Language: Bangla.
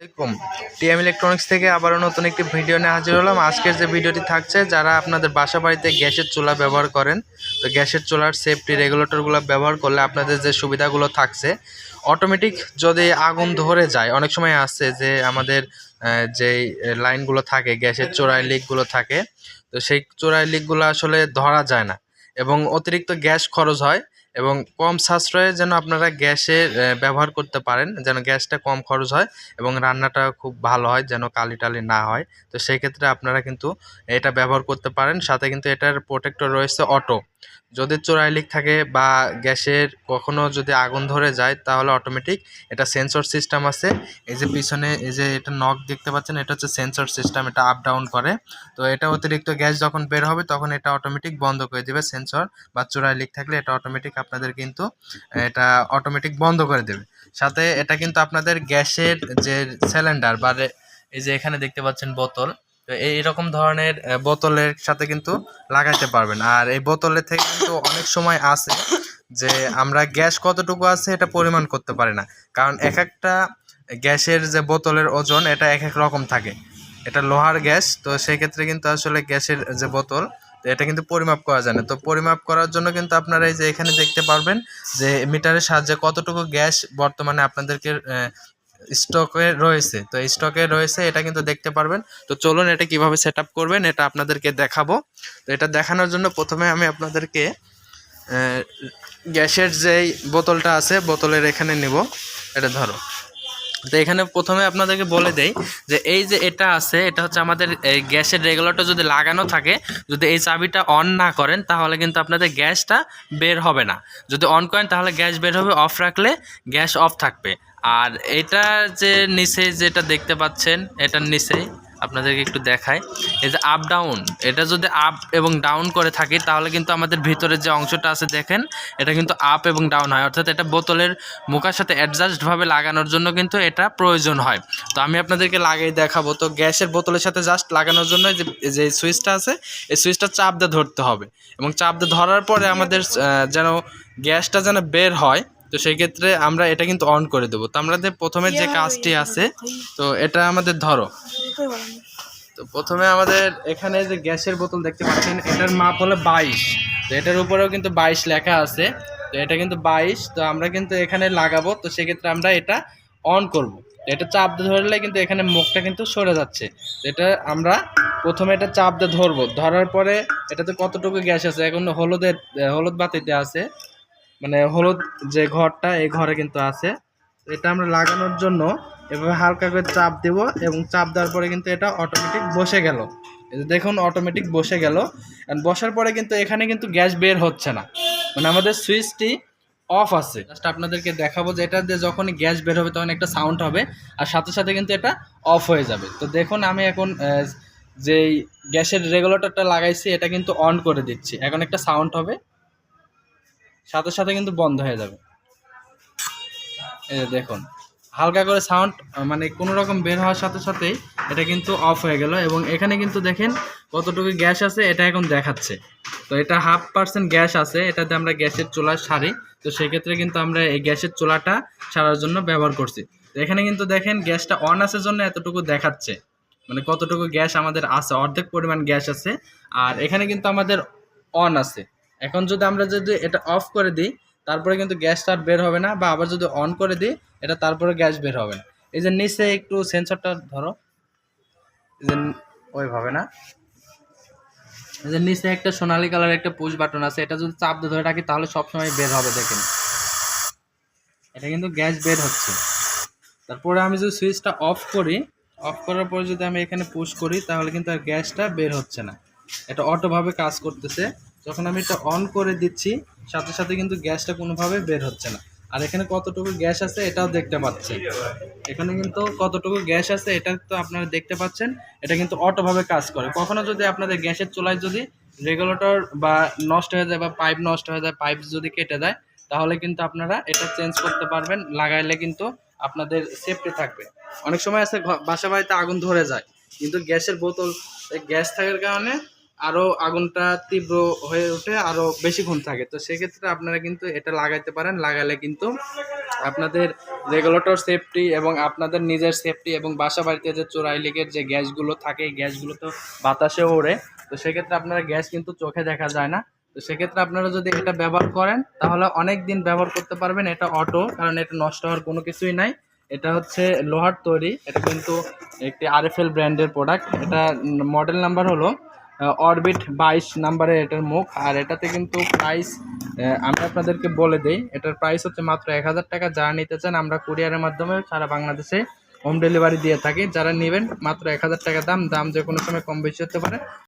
আসসালামাইকুম টিএম ইলেকট্রনিক্স থেকে আবারও নতুন একটি ভিডিও নিয়ে হাজির হলাম। আজকের যে ভিডিওটি থাকছে, যারা আপনাদের বাসা বাড়িতে গ্যাসের চুলা ব্যবহার করেন, তো গ্যাসের চুলার সেফটি রেগুলেটরগুলো ব্যবহার করলে আপনাদের যে সুবিধাগুলো থাকছে অটোমেটিক যদি আগুন ধরে যায়, অনেক সময় আসছে যে আমাদের যেই লাইনগুলো থাকে, গ্যাসের চোরাই লিকগুলো থাকে, তো সেই চোরাই লিকগুলো আসলে ধরা যায় না। এবং অতিরিক্ত গ্যাস খরচ হয় এবং কম সাশ্রয়ে যেন আপনারা গ্যাসের ব্যবহার করতে পারেন, যেন গ্যাসটা কম খরচ হয় এবং রান্নাটা খুব ভালো হয়, যেন কালি টালি না হয়। তো সেই ক্ষেত্রে আপনারা কিন্তু এটা ব্যবহার করতে পারেন। সাথে কিন্তু এটার প্রোটেক্টর রয়েছে অটো যদি চোরাই লিক থাকে বা গ্যাসের কখনো যদি আগুন ধরে যায়, তাহলে অটোমেটিক এটা সেন্সর সিস্টেম আছে। এই যে পিছনে, এই যে এটা নক দেখতে পাচ্ছেন, এটা হচ্ছে সেন্সর সিস্টেম এটা আপ ডাউন করে। তো এটা অতিরিক্ত গ্যাস যখন বের হবে, তখন এটা অটোমেটিক বন্ধ করে দেবে সেন্সর বা চোরাই লিক থাকলে এটা অটোমেটিক আপনাদের কিন্তু, এটা অটোমেটিক বন্ধ করে দেবে। সাথে এটা কিন্তু আপনাদের গ্যাসের যে সিলিন্ডার বা এই যে এখানে দেখতে পাচ্ছেন বোতল তো এই ধরনের বোতলের সাথে কিন্তু লাগাইতে পারবেন। আর এই বোতলের থেকে কিন্তু অনেক সময় আছে যে আমরা গ্যাস কতটুকু আছে এটা পরিমাণ করতে পারি না। কারণ এক একটা গ্যাসের যে বোতলের ওজন, এটা এক এক রকম থাকে। এটা লোহার গ্যাস, তো সেই ক্ষেত্রে কিন্তু আসলে গ্যাসের যে বোতল এটা কিন্তু পরিমাপ করা যায় না। তো পরিমাপ করার জন্য কিন্তু আপনারা এই যে এখানে দেখতে পারবেন যে মিটারের সাহায্যে কতটুকু গ্যাস বর্তমানে আপনাদেরকে স্টকে রয়েছে। তো স্টকে রয়েছে, এটা কিন্তু দেখতে পারবেন। তো চলুন এটা কীভাবে সেট আপ করবেন, এটা আপনাদেরকে দেখাবো। তো এটা দেখানোর জন্য প্রথমে আমি আপনাদেরকে গ্যাসের যেই বোতলটা আছে, বোতলের এখানে নিব। এটা ধরো। তো এখানে প্রথমে আপনাদেরকে বলে দেই যে এই যে এটা আছে, এটা হচ্ছে আমাদের গ্যাসের রেগুলেটর যদি লাগানো থাকে, যদি এই চাবিটা অন না করেন, তাহলে কিন্তু আপনাদের গ্যাসটা বের হবে না। যদি অন করেন, তাহলে গ্যাস বের হবে অফ রাখলে গ্যাস অফ থাকবে। আর এটা যে নিচে যেটা দেখতে পাচ্ছেন, এটার নিচে আপনাদেরকে একটু দেখায় এই যে আপ ডাউন এটা যদি আপ এবং ডাউন করে থাকি, তাহলে কিন্তু আমাদের ভিতরে যে অংশটা আছে, দেখেন, এটা কিন্তু আপ এবং ডাউন হয়। অর্থাৎ এটা বোতলের মুখার সাথে অ্যাডজাস্টভাবে লাগানোর জন্য কিন্তু এটা প্রয়োজন হয়। তো আমি আপনাদেরকে লাগিয়ে দেখাবো। তো গ্যাসের বোতলের সাথে জাস্ট লাগানোর জন্য যে যে সুইচটা আছে, এই সুইচটা চাপ দিয়ে ধরতে হবে। এবং চাপ দিয়ে ধরার পরে আমাদের যেন গ্যাসটা যেন বের হয় তো সেই ক্ষেত্রে আমরা এটা কিন্তু অন করে দেবো। তো আমাদের প্রথমে যে কাজটি আছে তো এটা আমাদের ধরো। তো প্রথমে আমাদের এখানে যে গ্যাসের বোতল দেখতে পাচ্ছেন এটার মাপ হলো বাইশ। তো এটার উপরেও কিন্তু বাইশ লেখা আছে। তো এটা কিন্তু বাইশ তো আমরা কিন্তু এখানে লাগাবো। তো সেক্ষেত্রে আমরা এটা অন করব। এটা চাপ দিয়ে ধরলে কিন্তু এখানে মুখটা কিন্তু সরে যাচ্ছে। এটা আমরা প্রথমে এটা চাপ দিয়ে ধরবো। ধরার পরে এটাতে কতটুকু গ্যাস আছে? এখন হলুদের হলুদ বাতিতে আছে। মানে হলুদ যে ঘরটা, এই ঘরে কিন্তু আছে। এটা আমরা লাগানোর জন্য এভাবে হালকা করে চাপ দেব এবং চাপ দেওয়ার পরে কিন্তু এটা অটোমেটিক বসে গেল। দেখুন অটোমেটিক বসে গেল। বসার পরে কিন্তু এখানে কিন্তু গ্যাস বের হচ্ছে না। মানে আমাদের সুইচটি অফ আছে। জাস্ট আপনাদেরকে দেখাবো যে এটা দিয়ে যখনই গ্যাস বের হবে তখন একটা সাউন্ড হবে আর সাথে সাথে কিন্তু এটা অফ হয়ে যাবে। তো দেখুন, আমি এখন যেই গ্যাসের রেগুলেটরটা লাগাইছি, এটা কিন্তু অন করে দিচ্ছি। এখন একটা সাউন্ড হবে। সাথে সাথে কিন্তু বন্ধ হয়ে যাবে। দেখুন, হালকা করে সাউন্ড মানে কোনো রকম বের হওয়ার সাথে সাথেই এটা কিন্তু অফ হয়ে গেল এবং এখানে কিন্তু দেখেন কতটুকু গ্যাস আছে এটা এখন দেখাচ্ছে। তো এটা হাফ পার্সেন্ট গ্যাস আছে, এটাতে আমরা গ্যাসের চুলা সারি, তো সেক্ষেত্রে কিন্তু আমরা এই গ্যাসের চুলাটা সারার জন্য ব্যবহার করছি। তো এখানে কিন্তু দেখেন গ্যাসটা অন আসার জন্য এতটুকু দেখাচ্ছে। মানে কতটুকু গ্যাস আমাদের আছে, অর্ধেক পরিমাণ গ্যাস আছে, আর এখানে কিন্তু আমাদের অন আছে। এখন যদি আমরা যদি এটা অফ করে দিই, তারপরে কিন্তু গ্যাসটা আর বের হবে না, বা আবার যদি অন করে দিই, এটা তারপরে গ্যাস বের হবে না। এই যে নিচে একটু সেন্সরটা ধরো। এই যে ওইভাবে না। এই যে নিচে একটা সোনালী কালার একটা পুশ বাটন আছে, এটা যদি চাপ ধরে রাখি, তাহলে সবসময় বের হবে, দেখেন। এটা কিন্তু গ্যাস বের হচ্ছে। তারপরে আমি যদি সুইচটা অফ করি অফ করার পরে যদি আমি এখানে পুশ করি, তাহলে কিন্তু আর গ্যাসটা বের হচ্ছে না। এটা অটোভাবে কাজ করতেছে। যখন আমি এটা অন করে দিচ্ছি, সাথে সাথে কিন্তু গ্যাসটা কোনোভাবে বের হচ্ছে না। আর এখানে কতটুকু গ্যাস আছে এটাও দেখতে পাচ্ছেন এখানে কিন্তু কতটুকু গ্যাস আছে এটা তো আপনারা দেখতে পাচ্ছেন। এটা কিন্তু অটোভাবে কাজ করে। কখনো যদি আপনাদের গ্যাসের চুলায় যদি রেগুলেটর বা নষ্ট হয়ে যায় বা পাইপ নষ্ট হয়ে যায় পাইপ যদি কেটে দেয়, তাহলে কিন্তু আপনারা এটা চেঞ্জ করতে পারবেন। লাগাইলে কিন্তু আপনাদের সেফটি থাকবে। অনেক সময় আছে বাসা বাড়িতে আগুন ধরে যায়, কিন্তু গ্যাসের বোতল গ্যাস থাকার কারণে আরও আগুনটা তীব্র হয়ে ওঠে আরও বেশিক্ষণ থাকে। তো সেক্ষেত্রে আপনারা কিন্তু এটা লাগাইতে পারেন। লাগালে কিন্তু আপনাদের রেগুলেটর সেফটি এবং আপনাদের নিজের সেফটি এবং বাসা বাড়িতে যে চোরাই লিগের যে গ্যাসগুলো থাকে, এই গ্যাসগুলো তো বাতাসে ওড়ে। তো সেক্ষেত্রে আপনারা গ্যাস কিন্তু চোখে দেখা যায় না। তো সেক্ষেত্রে আপনারা যদি এটা ব্যবহার করেন, তাহলে অনেক দিন ব্যবহার করতে পারবেন। এটা অটো কারণ এটা নষ্ট হওয়ার কোনো কিছুই নাই। এটা হচ্ছে লোহার তৈরি। এটা কিন্তু একটি আরএফএল ব্র্যান্ডের প্রোডাক্ট এটা মডেল নাম্বার হলো অরবিট বাইশ নাম্বারের এটার মুখ, আর এটাতে কিন্তু প্রাইস আমি আপনাদেরকে বলে দেই, এটার প্রাইস হচ্ছে মাত্র এক হাজার টাকা। যারা নিতে চান, আমরা কুরিয়ারের মাধ্যমে সারা বাংলাদেশে হোম ডেলিভারি দিয়ে থাকি। যারা নেবেন, মাত্র এক হাজার টাকা দাম দাম যে কোনো সময় কম বেশি হতে পারে।